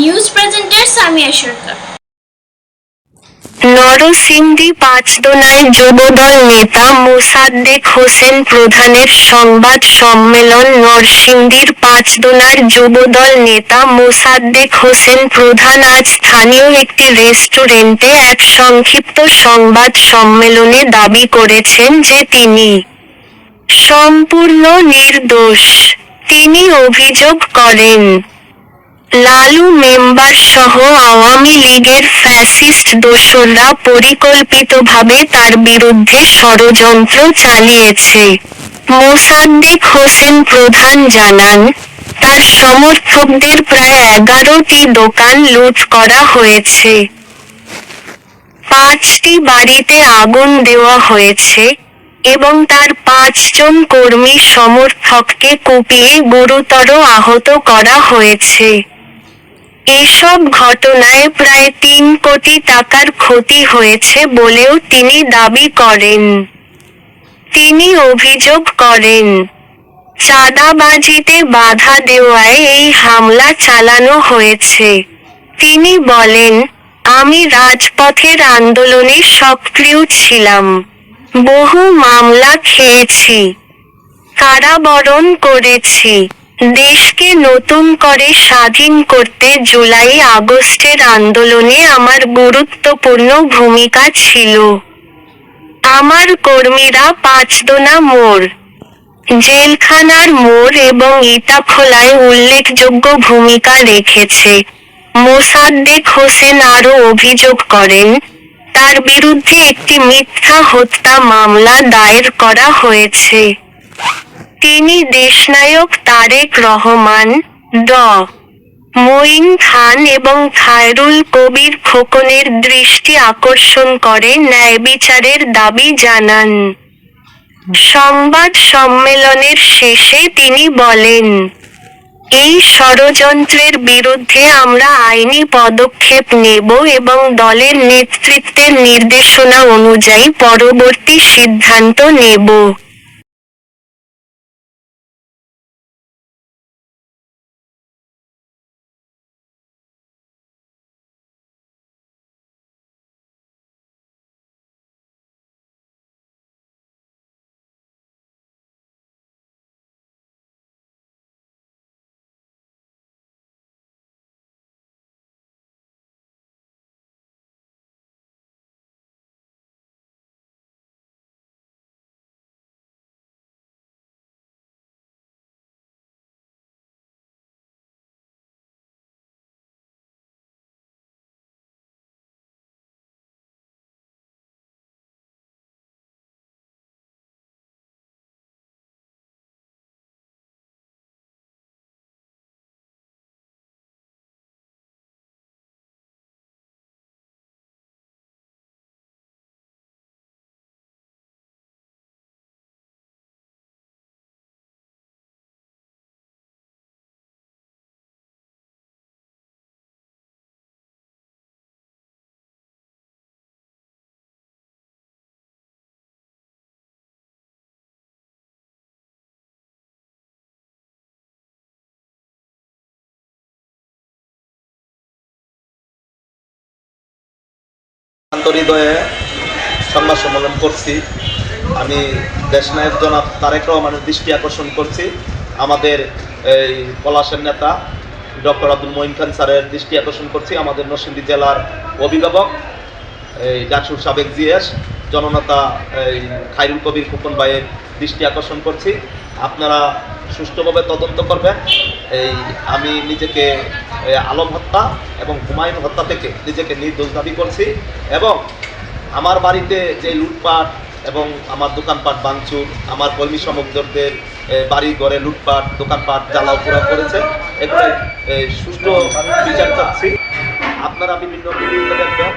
News presenter Samia Sarkar. Narsingdi পাঁচদোনায় যুবদল নেতা মোসাদ্দেক হোসেন প্রধানের সংবাদ সম্মেলন নরসিংদীর পাঁচদোনার যুবদল নেতা মোসাদ্দেক হোসেন প্রধান আজ স্থানীয় একটি রেস্টুরেন্টে এক সংক্ষিপ্ত সংবাদ সম্মেলনে দাবি করেছেন যে তিনি সম্পূর্ণ নির্দোষ। তিনি অভিযোগ করেন লালু মেম্বার সহ আওয়ামী লীগের ফ্যাসিস্ট দোসররা পরিকল্পিতভাবে তার বিরুদ্ধে ষড়যন্ত্র চালিয়েছে। মোসাদ্দেক হোসেন প্রধান জানান, তার সমর্থকদের প্রায় এগারোটি দোকান লুট করা হয়েছে। পাঁচটি বাড়িতে আগুন দেওয়া হয়েছে এবং তার পাঁচজন কর্মী সমর্থককে কুপিয়ে গুরুতর আহত করা হয়েছে। এসব ঘটনায় প্রায় তিন কোটি টাকার ক্ষতি হয়েছে বলেও তিনি দাবি করেন। তিনি অভিযোগ করেন, চাঁদাবাজিতে বাধা দেওয়ায় এই হামলা চালানো হয়েছে। তিনি বলেন, আমি রাজপথের আন্দোলনে সক্রিয় ছিলাম। বহু মামলা খেয়েছি, কারাবরণ করেছি। দেশকে নতুন করে স্বাধীন করতে জুলাই আগস্টের আন্দোলনে আমার গুরুত্বপূর্ণ ভূমিকা ছিল। আমার কর্মীরা পাঁচদোনা মোড়, জেলখানার মোড় এবং ইটাখোলায় উল্লেখযোগ্য ভূমিকা রেখেছে। মোসাদ্দেক হোসেন আরও অভিযোগ করেন, তার বিরুদ্ধে একটি মিথ্যা হত্যা মামলা দায়ের করা হয়েছে। তিনি দেশনায়ক তারেক রহমান, ড। মঈন খান এবং খায়রুল কবির খোকনের দৃষ্টি আকর্ষণ করে ন্যায় বিচারের দাবি জানান। সংবাদ সম্মেলনের শেষে তিনি বলেন, এই ষড়যন্ত্রের বিরুদ্ধে আমরা আইনি পদক্ষেপ নেব এবং দলের নেতৃত্বের নির্দেশনা অনুযায়ী পরবর্তী সিদ্ধান্ত নেব। আন্তরিদয়ে সংবাদ সম্মেলন করছি। আমি দেশনায়ক জনাব তারেক রহমানের দৃষ্টি আকর্ষণ করছি। আমাদের এই পলাশের নেতা ডক্টর আব্দুল মঈন খান স্যারের দৃষ্টি আকর্ষণ করছি। আমাদের নরসিংদী জেলার অভিভাবক, এই ডাকসুর সাবেক জিএস, জননেতা এই খাইরুল কবির ফুকন ভাইয়ের দৃষ্টি আকর্ষণ করছি। আপনারা সুষ্ঠুভাবে তদন্ত করবেন। এই আমি নিজেকে আলম হত্যা এবং হুমায়ুন হত্যা থেকে নিজেকে নির্দোষ দাবি করছি এবং আমার বাড়িতে যে লুটপাট এবং আমার দোকানপাট ভাঙচুর, আমার কর্মী সমর্থকদের বাড়ি ঘরে লুটপাট, দোকানপাট জ্বালাও পোড়া করেছে, এগুলো সুষ্ঠু বিচার চাচ্ছি। আপনারা বিভিন্ন দেখবেন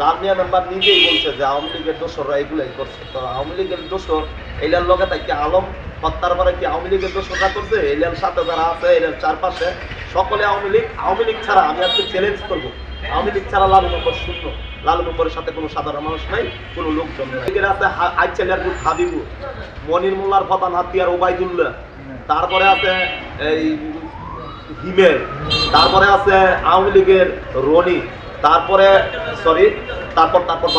লাল মিয়া মেম্বার নিজেই বলছে যে আওয়ামী লীগের দোসররা এগুলোই করছে। তো আওয়ামী লীগের দোসর এইলার লগে তাকে আলম হত্যার পরে কি আওয়ামী লীগের দোসররা করছে? এইলার সাথে যারা আছে এলার চারপাশে, সকলে আওয়ামী লীগ আওয়ামী লীগ ছাড়া আমি আজকে চ্যালেঞ্জ করব। আওয়ামী লীগ ছাড়া লালু নম্বর শূন্য। লালু নম্বরের সাথে কোনো সাধারণ মানুষ নাই, কোনো লোকজন নাই। আছে আইচালিয়ার গুড হাবিবু মনির মোল্লার প্রধান হাতিয়ার ওবায়দুল্লাহ। তারপরে আছে এই হিমেল। তারপরে আছে আওয়ামী লীগের রনি। তারপরে সরি তারপর তারপর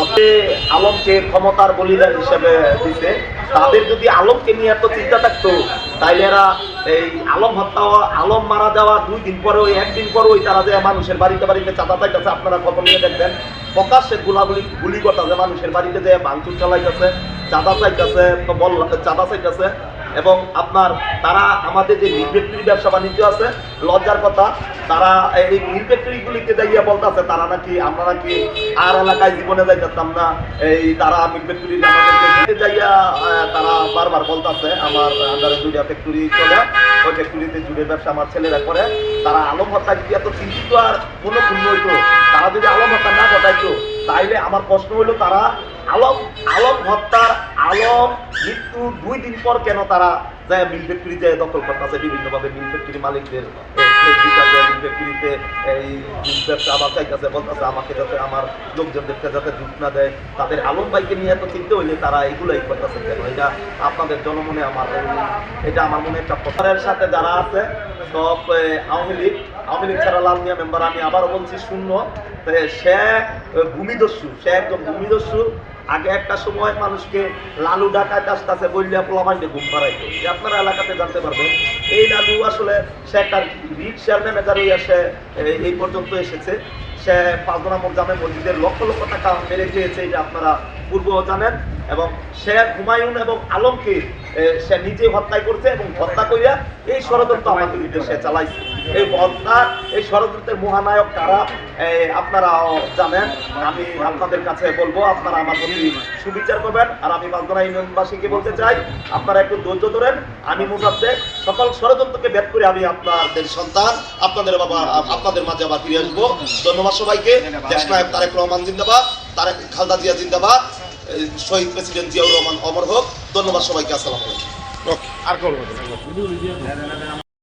আলমকে ক্ষমতার বলিদান হিসেবে দিছে। তাদের যদি আলমকে নিয়ে এত চিন্তা থাকতো, তাইলে এরা এই আলম হত্যা আলম মারা যাওয়া দুই দিন পরে ওই একদিন পরে ওই তারা যে মানুষের বাড়িতে বাড়িতে চাঁদা চাইতেছে, আপনারা খবর নিয়ে দেখবেন, প্রকাশ্যে গুলাগুলি গুলি করতেছে মানুষের বাড়িতে যে ভাঙচুর চালাইতেছে, চাঁদা চাইতেছে, তো বল, চাঁদা চাইতেছে এবং আপনার তারা আমাদের যে মিল ব্যবসা বাণিজ্য আছে, লজ্জার কথা, তারা এই মিল ফ্যাক্টরিগুলিতে যাইয়া বলতেছে, তারা নাকি, আমরা নাকি আর এলাকায় জীবনে যাইতাম না, এই তারা মিল আমাদেরকে যাইয়া তারা বারবার বলতেছে, আমার আন্ডারে দুইটা ফ্যাক্টরি চলে, ওই ফ্যাক্টরিতে জুড়ে ব্যবসা আমার ছেলেরা করে, তারা আলম হত্যা যদি এত চিন্তিত আর কোনো পূর্ণ হইতো। তারা যদি আলম হত্যা না ঘটাইতো তাইলে আমার প্রশ্ন হইল, তারা আলম আলম হত্যার আলম মৃত্যু দুই দিন পর কেন তারা যায় মিল ফ্যাক্টরি যায়, দখল করতেছে, বিভিন্নভাবে মিল ফ্যাক্টরি মালিকদের ফ্যাক্টরিতে এই ব্যবসা আবার চাইতেছে বলতেছে, আমাকে যাতে আমার লোকজনদেরকে যাতে জুট না দেয়। তাদের আলম ভাইকে নিয়ে এত চিন্তা হইলে তারা এগুলাই করতেছে কেন? এটা আপনাদের জনমনে আমার এটা আমার মনে একটা প্রচারের সাথে যারা আছে, সব আওয়ামী লীগ আওয়ামী লীগ ছাড়া লাল মিয়া মেম্বার, আমি আবারও বলছি, শূন্য। সে ভূমিদস্যু সে একদম ভূমিদস্যু। আগে একটা সময় মানুষকে লালু ডাকায় আসতেছে বললে পোলামাইন্ডে ঘুম পাড়াইতো। আপনারা এলাকাতে জানতে পারবেন, এই লালু আসলে সে একটা রিক্সার ম্যানেজার হয়ে সে এই পর্যন্ত এসেছে। সে পাঁচদনা জামে মসজিদের লক্ষ লক্ষ টাকা মেরে খেয়েছে, এটা আপনারা পূর্ব জানেন। এবং সে হুমায়ুন এবং আলমকে সে নিজে হত্যাই করছে এবং হত্যা করিয়া এই ষড়যন্ত্র আমাদের সে চালাইছে। এই হত্যা এই ষড়যন্ত্রের মহানায়ক কারা? আপনারা জানেন। আমি আপনাদের কাছে বলব আপনারা আমার প্রতি সুবিচার করবেন। আর আমি বান্দরা ইউনিয়নবাসীকে বলতে চাই আপনারা একটু ধৈর্য ধরেন। আমি মুসাদ্দেক সকল ষড়যন্ত্রকে ভেদ করে আমি আপনাদের সন্তান আপনাদের বাবা আপনাদের মাঝে আবার ফিরে আসব। ধন্যবাদ সবাইকে। দেশ নায়ক তারেক রহমান জিন্দাবাদ তারেক খালদা জিয়া জিন্দাবাদ। শহীদ প্রেসিডেন্ট জিয়াউর রহমান অমর হোক। ধন্যবাদ সবাইকে আসসালাম আলাইকুম। আর